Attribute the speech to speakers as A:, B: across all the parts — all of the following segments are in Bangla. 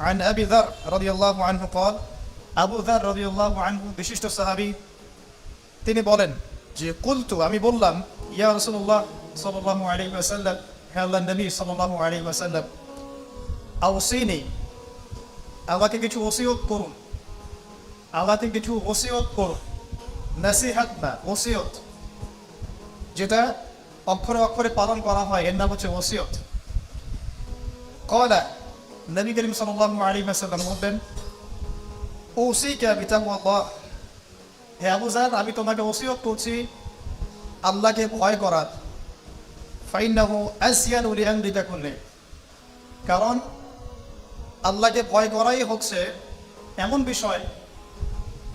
A: عن أبي ذر رضي الله عنه قال আবু ذر رضي الله عنه বিশিষ্ট সাহাবী তিনি বলেন যে কুলতু আমি বললাম ইয়া রাসূলুল্লাহ সাল্লাল্লাহু আলাইহি ওয়াসাল্লাম হে আল্লাহর নবী সাল্লাল্লাহু আলাইহি ওয়াসাল্লাম আওসিনি আমাকে কিছু ওসিয়ত করুন আমাকে কিছু ওসিয়ত করুন নসিহাত না ওসিয়ত যেটা অক্ষরে অক্ষরে পালন করা হয় এর নাম হচ্ছে ওসিয়ত কলা নবী করিম সাল্লাল্লাহু আলাইহি ওয়াসাল্লাম বললেন ওসিকা বিতাকওয়াল্লাহ হে আবু জার আমি তোমাকে ওসিয়ত করছি আল্লাহকে ভয় করার। ফাইন্নাহু আসিয়ানু লিআমরিকা কুল্লি। কারণ আল্লাহকে ভয় করাই হচ্ছে এমন বিষয়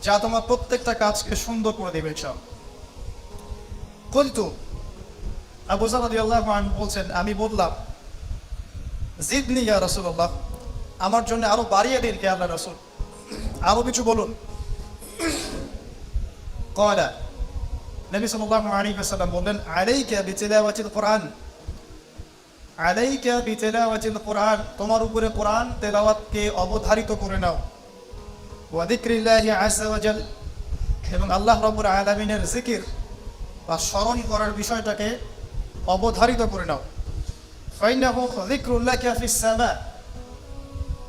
A: যা তোমার প্রত্যেকটা কাজকে সুন্দর করে দেবে চাও কিন্তু আবু আনহু বলছেন, আমি বললাম জিদনি ইয়া রাসূলুল্লাহ, আমার জন্য আরও বাড়িয়ে দিন হে আল্লাহ রাসূল। আরও কিছু বলুন। কয়লা নবী সাল্লাল্লাহু আলাইহি ওয়াসাল্লাম বললেন, আলাইকা বিতিলাওয়াতিল কোরআন, আলাইকা বিতিলাওয়াতিল কোরআন, তোমার উপরে কোরআন তেলাওয়াতকে অবধারিত করে নাও। ওয়া যিকরিল্লাহি আযজা ওয়া এবং আল্লাহ রাব্বুল আলামিনের জিকির বা স্মরণ করার বিষয়টাকে অবধারিত করে নাও ফাইনাহু যিকরুল্লাহি ফিস সামা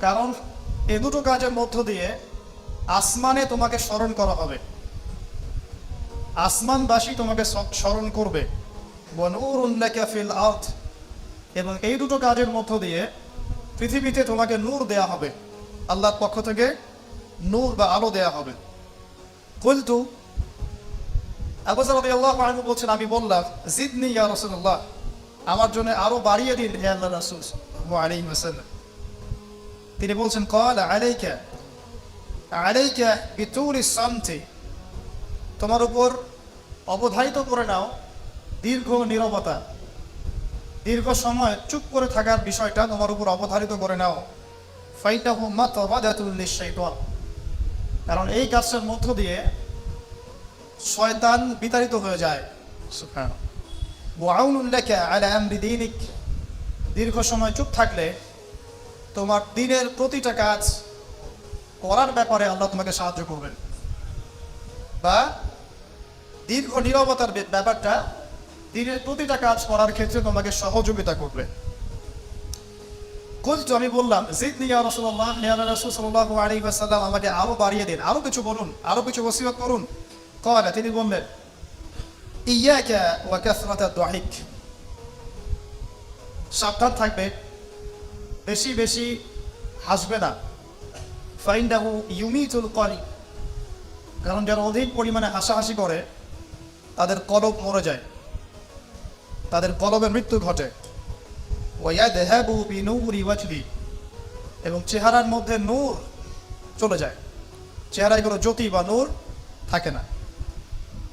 A: কারণ এ দুটো কাজের মধ্য দিয়ে আসমানে তোমাকে স্মরণ করা হবে। আসমানবাসী তোমাকে স্মরণ করবে। এবং এই দুটো কাজের মধ্য দিয়ে পৃথিবীতে তোমাকে নূর দেয়া হবে। আল্লাহর পক্ষ থেকে নূর বা আলো দেয়া হবে। কুলতু আবু সাল রাদিয়াল্লাহু আনহু বলছেন, আমি বললাম, জিদনি ইয়া রাসূলুল্লাহ। আমার জন্য আরও বাড়িয়ে দিন হে আল্লাহ রাসূল তিনি বলছেন কল আলাইকা আলাইকা সামতি, তোমার উপর অবধারিত করে নাও দীর্ঘ নীরবতা। দীর্ঘ সময় চুপ করে থাকার বিষয়টা তোমার উপর অবধারিত করে নাও। ফাইটাহু মাতাবাদাতুল লিশাইতান কারণ এই কাজের মধ্য দিয়ে শয়তান বিতাড়িত হয়ে যায়। সুবহানাল্লাহ। ওয়াউনুল লাকা আলা আমরি দীনিক। দীর্ঘ সময় চুপ থাকলে তোমার দিনের প্রতিটা কাজ করার ব্যাপারে আল্লাহ তোমাকে সাহায্য করবেন। বা দীর্ঘ নিরবতার ব্যাপারটা দিনের প্রতিটা কাজ করার ক্ষেত্রে তোমাকে সহযোগিতা করবে। কুলতু আমি বললাম, জিদনি ইয়া রাসূলুল্লাহ, ইয়া রাসূল সাল্লাল্লাহু আলাইহি ওয়াসাল্লাম, আমাকে আরও বাড়িয়ে দিন, আরও কিছু বলুন, আরও কিছু ওসিয়ত করুন। কয়লা তিনি বললেন ইয়াকা ওয়া কাসরাতাদ দুহিক সাবধান থাকবে। বেশি বেশি হাসবে না। ফাইন্ডাহু ইউমিতুল করি কারণ যারা অধিক পরিমাণে হাসাহাসি করে, তাদের কলব মরে যায়। তাদের কলবের মৃত্যু ঘটে। ওয়াদেহাবু বিনূরি ওয়াজহি এবং চেহারার মধ্যে নূর চলে যায়। চেহারায় কোনো জ্যোতি বা নূর থাকে না।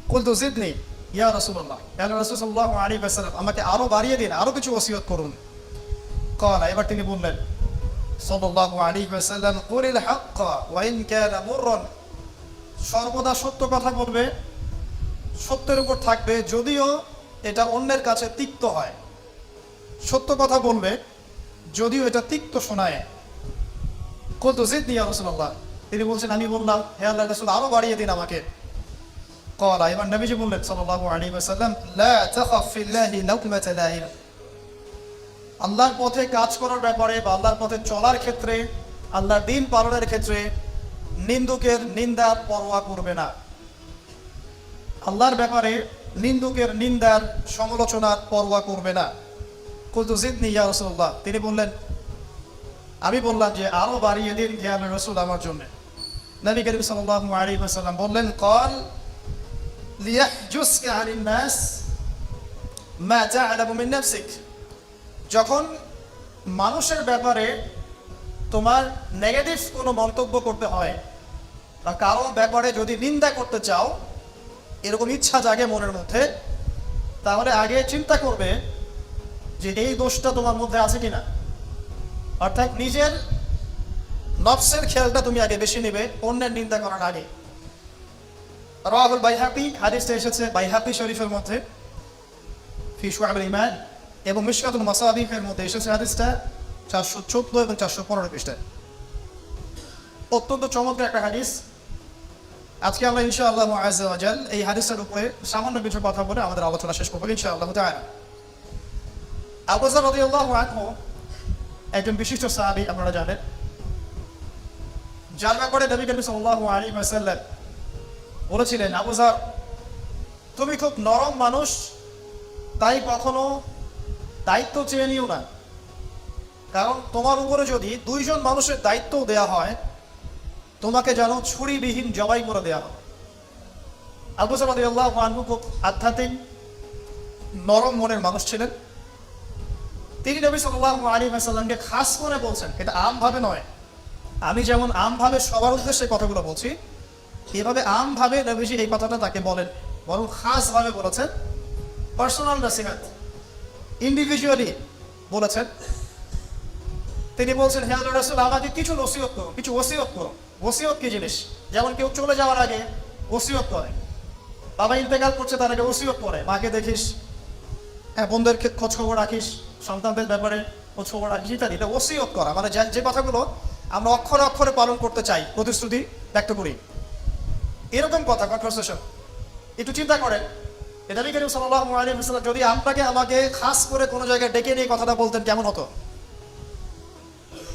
A: কুলতু জিদনি ইয়া রসুল্লাহ রসুল্লাহ আলী বাসালাম আমাকে আরও বাড়িয়ে দিন আরও কিছু ওসিয়ত করুন কলা এবার তিনি বললেন সল্লাহ আলী বাসাল্লাম কুরিল হক ওয়াইন কেলা সর্বদা সত্য কথা বলবে সত্যের উপর থাকবে যদিও এটা অন্যের কাছে তিক্ত হয়। সত্য কথা বলবে, যদিও এটা তিক্ত শোনায়। কত জিদ নিয়া রসুল্লাহ তিনি বলছেন, আমি বললাম, হে আল্লাহ রসুল আরও বাড়িয়ে দিন আমাকে। কলা এবার নবীজি বললেন আলী আল্লাহর পথে কাজ করার ব্যাপারে বা আল্লাহর পথে চলার ক্ষেত্রে, আল্লাহর দিন পালনের ক্ষেত্রে নিন্দুকের নিন্দার পরোয়া করবে না। আল্লাহর ব্যাপারে নিন্দুকের নিন্দার সমালোচনার পরোয়া করবে না। কুতুজিদনি ইয়া রসুল্লাহ তিনি বললেন, আমি বললাম যে আরও বাড়িয়ে দিন জ্ঞান রসুল আমার জন্য। নবী করিম সাল্লাহ আলী আসাল্লাম বললেন, কল লিয়াহজুসকা আনিন নাস মা তা'লামু মিন নাফসিক যখন মানুষের ব্যাপারে তোমার নেগেটিভ কোনো মন্তব্য করতে হয় বা কারও ব্যাপারে যদি নিন্দা করতে চাও, এরকম ইচ্ছা জাগে মনের মধ্যে, তাহলে আগে চিন্তা করবে যে এই দোষটা তোমার মধ্যে আছে কিনা। অর্থাৎ নিজের নফসের খেয়ালটা তুমি আগে বেশি নেবে, অন্যের নিন্দা করার আগে। রাহুল বাইহাকি হাদিসটা এসেছে বাইহাকি শরীফের মধ্যে। ফি শুআবুল ইমান এবং মিশকাতুল মাসাবিহের মধ্যে এসেছে হাদিসটা চারশো চোদ্দ এবং চারশো পনেরো পৃষ্ঠায়। অত্যন্ত চমৎকার একটা হাদিস। আজকে আমরা ইনশাআল্লাহ আজাল এই হাদিসের উপরে সামান্য কিছু কথা বলে আমাদের আলোচনা শেষ করব ইনশাআল্লাহ তাআলা। আবুজার রাদিয়াল্লাহু আনহু, একজন বিশিষ্ট সাহাবী, আপনারা জানেন। যার ব্যাপারে নবী করিম সাল্লাল্লাহু আলাইহি ওয়াসাল্লাম বলেছিলেন আবুজার তুমি খুব নরম মানুষ, তাই কখনো দায়িত্ব চেয়ে নিও না। কারণ তোমার উপরে যদি দুইজন মানুষের দায়িত্ব দেয়া হয়, তোমাকে যেন ছুরিবিহীন জবাই করে দেওয়া হয়। আবু সালাদ আনহু খুব আধ্যাত্মিক, নরম মনের মানুষ ছিলেন। তিনি নবী সাল্লাহ আলী সাল্লামকে খাস করে বলছেন, এটা আমভাবে নয়। আমি যেমন আমভাবে সবার উদ্দেশ্যে কথাগুলো বলছি এভাবে আমভাবে নবীজি এই কথাটা তাকে বলেন? বরং খাসভাবে বলেছেন পার্সোনাল নাসিহাত ইন্ডিভিজুয়ালি বলেছেন। তিনি বলছেন, হে আল্লাহ রাসূল, আমাকে কিছু ওসিয়ত করো, কিছু ওসিয়ত করো। ওসিয়ত কি জিনিস? যেমন কেউ চলে যাওয়ার আগে ওসিয়ত করে। বাবা ইন্তেকাল করছে, তার আগে ওসিয়ত করে। মাকে দেখিস হ্যাঁ বোনদের খে- খোঁজ খবর রাখিস, সন্তানদের ব্যাপারে খোঁজ খবর রাখিস, ইত্যাদি। এটা ওসিয়ত করা। মানে যে কথাগুলো আমরা অক্ষরে অক্ষরে পালন করতে চাই, প্রতিশ্রুতি ব্যক্ত করি। এরকম কথা কনভারসেশন একটু চিন্তা করেন। এটা আলাইহি ওয়াসাল্লাম, যদি আপনাকে আমাকে খাস করে কোনো জায়গায় ডেকে নিয়ে কথাটা বলতেন, কেমন হতো?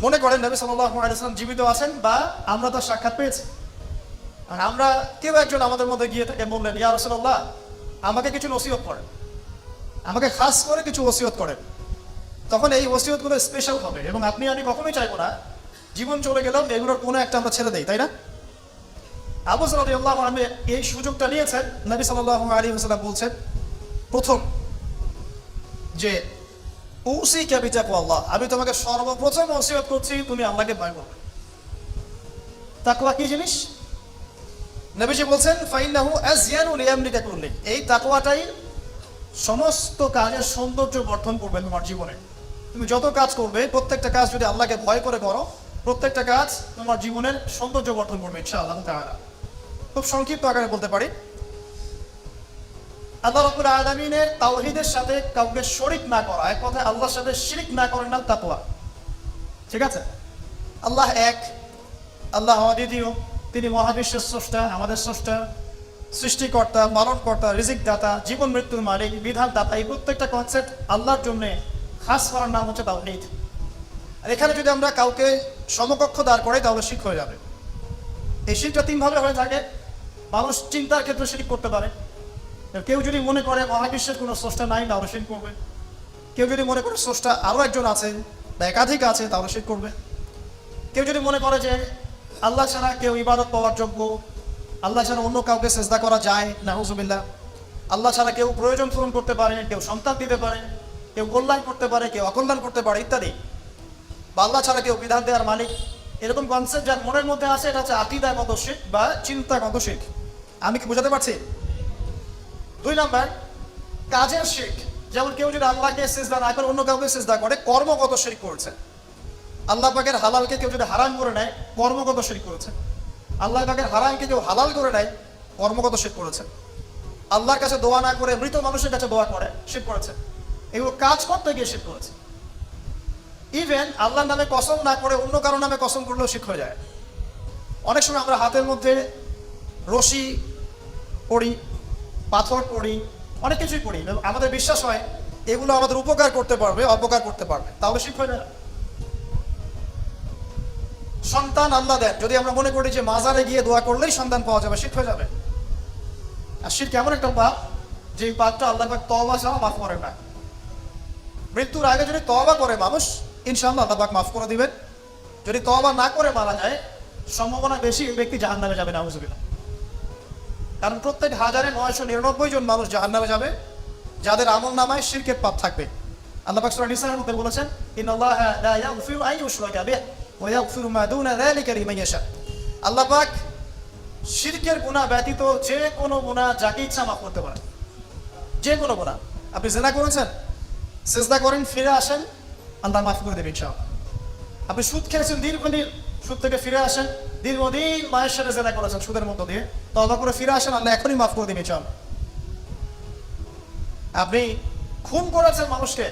A: মনে করেন নবী আলাইহি ওয়াসাল্লাম জীবিত আছেন বা আমরা তার সাক্ষাৎ পেয়েছি। আর আমরা কেউ একজন আমাদের মধ্যে গিয়ে থেকে বললেন, ইয়া রাসূলুল্লাহ, আমাকে কিছু নসিহত করেন। আমাকে খাস করে কিছু ওসিয়ত করেন। তখন এই ওসিয়তগুলো স্পেশাল হবে এবং আপনি, আমি কখনোই চাইব না। জীবন চলে গেলাম এগুলোর কোনো একটা আমরা ছেড়ে দেই, তাই না? আবু সাল্লাহ আমি এই সুযোগটা নিয়েছেন। নবী সাল্লাহ আলী হাসাল্লাম বলছেন, প্রথম, যে উসি ক্যাবিটাকু আল্লাহ, আমি তোমাকে সর্বপ্রথম ওসিয়ত করছি, তুমি আল্লাহকে ভয় করবে কি জিনিস? নবীজি বলছেন ফাইনাহু আজিয়ানু লিয়ামলিকা কুল্লি। এই তাকওয়াটাই সমস্ত কাজের সৌন্দর্য বর্ধন করবে তোমার জীবনে। তুমি যত কাজ করবে, প্রত্যেকটা কাজ যদি আল্লাহকে ভয় করে করো, প্রত্যেকটা কাজ তোমার জীবনের সৌন্দর্য বর্ধন করবে, ইনশাআল্লাহ তাআলা। খুব সংক্ষিপ্ত আকারে বলতে পারি। আল্লাহ রব্বুল আলামিনের তাওহীদের সাথে কাউকে শরীক না করা, এক কথায় আল্লাহর সাথে শিরিক না করার নাম তাকওয়া। ঠিক আছে? আল্লাহ এক, আল্লাহ অদ্বিতীয় তিনি মহাবিশ্বের স্রষ্টা, আমাদের স্রষ্টা, সৃষ্টিকর্তা, মানবকর্তা রিজিক দাতা জীবন মৃত্যুর মালিক, বিধান দাতা, এই প্রত্যেকটা কনসেপ্ট আল্লাহর জন্য খাস করার নাম হচ্ছে তাওহীদ। আর এখানে যদি আমরা কাউকে সমকক্ষ দাঁড় করাই তাহলে শিখ হয়ে যাবে। এই শিখটা তিনভাবে হয়ে থাকে। মানুষ চিন্তার ক্ষেত্রে শিখ করতে পারে। কেউ যদি মনে করে মহাবিশ্বের কোনো স্রষ্টা নাই, তাহলে শিখ করবে? কেউ যদি মনে করে স্রষ্টা আরও একজন আছে বা একাধিক আছে, তাহলে শিখ করবে? কেউ যদি মনে করে যে আল্লাহ ছাড়া কেউ ইবাদত পাওয়ার যোগ্য, আল্লাহ ছাড়া অন্য কাউকে চেষ্টা করা যায় নাহুজুবিল্লাহ আল্লাহ ছাড়া কেউ প্রয়োজন পূরণ করতে পারে, কেউ সন্তান দিতে পারে, কেউ কল্যাণ করতে পারে, কেউ অকল্যাণ করতে পারে, ইত্যাদি। বা আল্লাহ ছাড়া কেউ বিধান দেওয়ার মালিক এরকম কনসেপ্ট যার মনের মধ্যে আছে, এটা হচ্ছে আকিদাগত শিখ বা চিন্তাগত শিখ আমি কি বোঝাতে পারছি? দুই নাম্বার, কাজের শিখ। যেমন কেউ যদি আল্লাহকে সেজদা না করে, অন্য কাউকে সেজদা করে, কর্মগত শিখ করছে। আল্লাহ পাকের হালালকে কেউ যদি হারাম করে নেয়, কর্মগত শিখ করেছে। আল্লাহ পাকের হারামকে কেউ হালাল করে নেয়, কর্মগত শিখ করেছে। আল্লাহর কাছে দোয়া না করে মৃত মানুষের কাছে দোয়া করে, শিখ করেছে। এগুলো কাজ করতে গিয়ে শিখ করেছে। ইভেন আল্লাহর নামে কসম না করে অন্য কারও নামে কসম করলেও হয়ে যায়। অনেক সময় আমরা হাতের মধ্যে রশি পড়ি, পাথর পড়ি, অনেক কিছুই পড়ি আমাদের বিশ্বাস হয় এগুলো আমাদের উপকার করতে পারবে, অপকার করতে পারবে, তাহলে হয়ে যায় সন্তান আল্লাহ দেন, যদি আমরা মনে করি যে মাজারে গিয়ে দোয়া করলেই সন্তান পাওয়া যাবে হয়ে যাবে। আর শির কেমন একটা পাপ, যে পাপটা আল্লাহ তওবা ছাড়া মাফ করে না। মৃত্যুর আগে যদি তওবা করে মানুষ ইনশাআল্লাহ আল্লাহ পাক মাফ করে দিবেন। যদি তওবা না করে মারা যায়, সম্ভাবনা বেশি ব্যক্তি জাহান্নামে যাবে না কারণ প্রত্যেক হাজারে নয়শো নিরানব্বই জন মানুষ জাহান্নামে যাবে, যাদের আমল নামায় শিরকের পাপ থাকবে। বলেছেন শিরকের ব্যতীত যে কোনো গুনাহ যাকে ইচ্ছা মাফ করতে পারে যে কোনো গুনাহ। আপনি জেনা করেছেন? সেজদা করেন, ফিরে আসেন আল্লাহ মাফ করে দেবে, ইনশাআল্লাহ। আপনি সুদ খেয়েছেন, দীর্ঘদিন সুদ থেকে ফিরে আসেন, দীর্ঘদিন মায়ের সাথে জেনা করেছেন সুদের মধ্য দিয়ে। তবা করে ফিরে আসেন, আল্লাহ এখনই মাফ করে দিবে চল আপনি খুন করেছেন মানুষকে।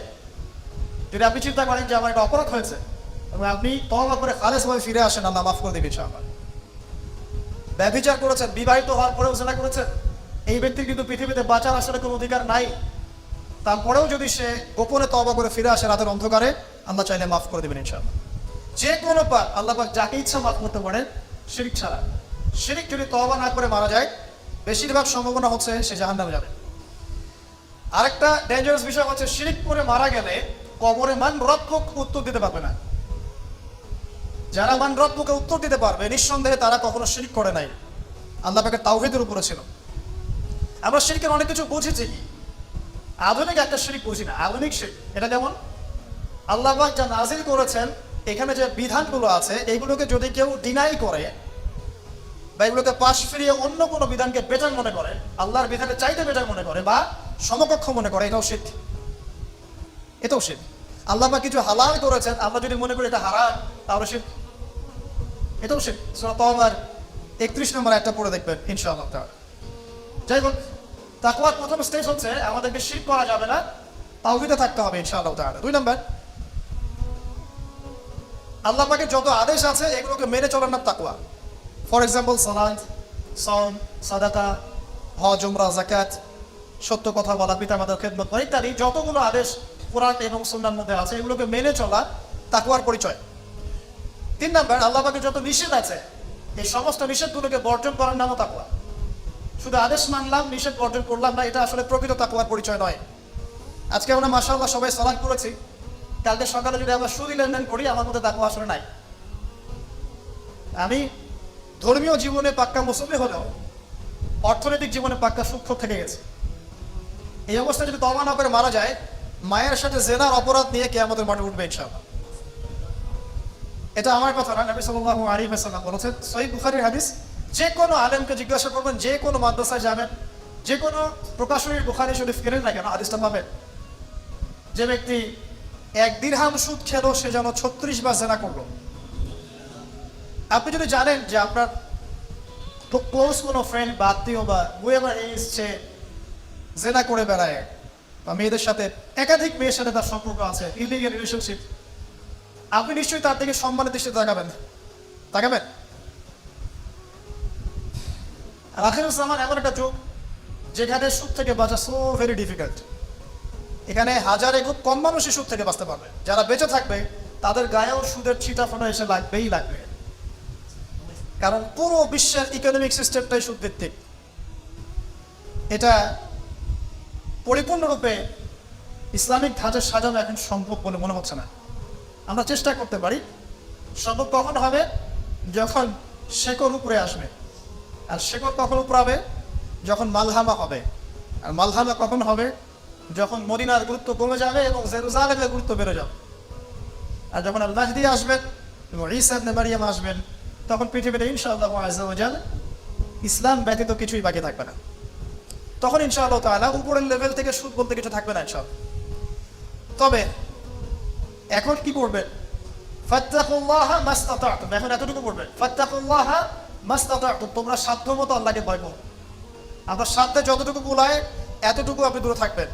A: যদি আপনি চিন্তা করেন যে আমার একটা অপরাধ হয়েছে, এবং আপনি তবা করে খালেসভাবে ফিরে আসেন, আল্লাহ মাফ করে দেবে, ইনশাআল্লাহ। ব্যভিচার করেছেন, বিবাহিত হওয়ার পরেও জেনা করেছেন। এই ব্যক্তির কিন্তু পৃথিবীতে বাঁচার আসলে কোনো অধিকার নাই। তারপরেও যদি সে গোপনে তবা করে ফিরে আসে রাতের অন্ধকারে, আল্লাহ চাইলে মাফ করে দেবেন ইনশাআল্লাহ। যে কোনো পাপ, আল্লাহ পাক যাকে ইচ্ছা মাফ করতে পারেন, শিরিক ছাড়া। শিরিক যদি তবা না করে মারা যায়, বেশিরভাগ সম্ভাবনা হচ্ছে সে জাহান্নামে যাবে। আরেকটা ডেঞ্জারাস বিষয় হচ্ছে শিরিক করে মারা গেলে কবরে মান রক্ষক উত্তর দিতে পারবে না। যারা মান রব্বকে উত্তর দিতে পারবে, নিঃসন্দেহে তারা কখনো শিরিক করে নাই। আল্লাহ পাকের তাওহিদের উপরে ছিল। আমরা শিরিকের অনেক কিছু বুঝেছি। আধুনিক একটা শিরিক বুঝি না, আধুনিক এটা যেমন আল্লাহ যা নাজিল করেছেন, এখানে যে বিধানগুলো আছে এইগুলোকে যদি কেউ ডিনাই করে বা এগুলোকে পাশ ফিরিয়ে অন্য কোনো বিধানকে বেটার মনে করে, আল্লাহর বিধানের চাইতে বেটার মনে করে বা সমকক্ষ মনে করে, এটাও শীত এটাও শীত আল্লাহ বা কিছু হালাল করেছেন, আমরা যদি মনে করি এটা হারাম, তাহলে শীত এটাও শীত তোমার একত্রিশ নম্বর একটা পড়ে দেখবেন, ইনশাআল্লাহ যাই হোক তাকওয়ার প্রথম স্টেজ হচ্ছে আমাদেরকে শির করা যাবে না। তাওহিদে থাকতে হবে, ইনশাআল্লাহ তাআলা। দুই নম্বর। আল্লাহ পাকের যত আদেশ আছে, এগুলোকে মেনে চলার নাম তাকওয়া। ফর এক্সাম্পল সালাদ সম সাদাকা, হজ, উমরা জাকাত সত্য কথা বলা পিতা মাতার খেদমত করা ইত্যাদি যতগুলো আদেশ কোরআন এবং সুন্নার মধ্যে আছে, এগুলোকে মেনে চলা তাকুয়ার পরিচয়। তিন নাম্বার, আল্লাহ পাকের যত নিষেধ আছে, এই সমস্ত নিষেধগুলোকে বর্জন করার নামও তাকুয়া শুধু আদেশ মানলাম, নিষেধ বর্জন করলাম না, এটা আসলে প্রকৃত তাকুয়ার পরিচয় নয়। আজকে আমরা মাসাল্লাহ সবাই সালাদ করেছি। কালকে সকালে যদি আমরা সুদি লেনদেন করি, আমার মধ্যে তাকুয়া আসলে নাই। আমি ধর্মীয় জীবনে পাক্কা মুসল্লি হলেও অর্থনৈতিক জীবনে পাক্কা সূক্ষ্ম থেকে গেছে। এই অবস্থায় যদি তবা না করে মারা যায়, মায়ের সাথে জেনার অপরাধ নিয়ে কে আমাদের মাঠে উঠবে ইনশাআল্লাহ। এটা আমার কথা না, নবী সাল্লাল্লাহু আলাইহি ওয়াসাল্লাম বলেছেন, সহিহ বুখারীর হাদিস যে কোনো আলেমকে জিজ্ঞাসা করবেন, যে কোনো মাদ্রাসায় যাবেন, যে কোনো প্রকাশনীর বুখারী শরীফ কেনেন না কেন, হাদিসটা পাবেন। যে ব্যক্তি এক দিরহাম সুদ খেলো, সে যেন ছত্রিশ বার জেনা করল। আপনি যদি জানেন যে আপনার ক্লোজ কোনো ফ্রেন্ড বা আত্মীয় বা হুয়েভার এসছে জেনা করে বেড়ায়, বা মেয়েদের সাথে, একাধিক মেয়ের সাথে তার সম্পর্ক আছে ইলিগেল রিলেশনশিপ আপনি নিশ্চয়ই তার দিকে সম্মানের দৃষ্টিতে তাকাবেন। তাকাবেন? রাখির জামান এমন একটা যুগ যেখানে সুদ থেকে বাঁচা সো ভেরি ডিফিকাল্ট এখানে হাজারে খুব কম মানুষই সুদ থেকে বাঁচতে পারবে। যারা বেঁচে থাকবে, তাদের গায়েও সুদের ছিটা ফোটা এসে লাগবেই লাগবে। কারণ পুরো বিশ্বের ইকোনমিক সিস্টেমটাই সুদ ভিত্তিক এটা পরিপূর্ণরূপে ইসলামিক ধাঁচে সাজানো এখন সম্ভব বলে মনে হচ্ছে না। আমরা চেষ্টা করতে পারি, সম্ভব কখন হবে? যখন শেকর উপরে আসবে। আর শেকর কখন উপরে হবে যখন মালহামা হবে। আর মালহামা কখন হবে? যখন মদিনার গুরুত্ব কমে যাবে এবং জেরুজালেমের গুরুত্ব বেড়ে যাবে। আর যখন আল দিয়ে আসবেন এবং ঈসা ইবনে মারিয়াম আসবেন, তখন পৃথিবীতে ইনশাআল্লাহ আজাল ইসলাম ব্যতীত কিছুই বাকি থাকবে না। তখন ইনশাআল্লাহ তাআলা উপরের লেভেল থেকে সুদ বলতে কিছু থাকবে না ইনশাআল্লাহ। তবে এখন কি করবেন? ফাত্তাকুল্লাহ মাস্তাতাতুম। এখন এতটুকু করবেন। ফাত্তাকুল্লাহ মাস্তাতাতুম তোমরা সাধ্য মতো আল্লাহকে ভয় করো আপনার সাধ্যে যতটুকু কুলায় এতটুকু আপনি দূরে থাকবেন।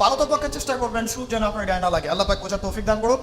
A: পারত পক্ষে চেষ্টা করবেন সুখ যেন আপনার গায়ে না লাগে। আল্লাহ পাক বোঝার তৌফিক দান করুন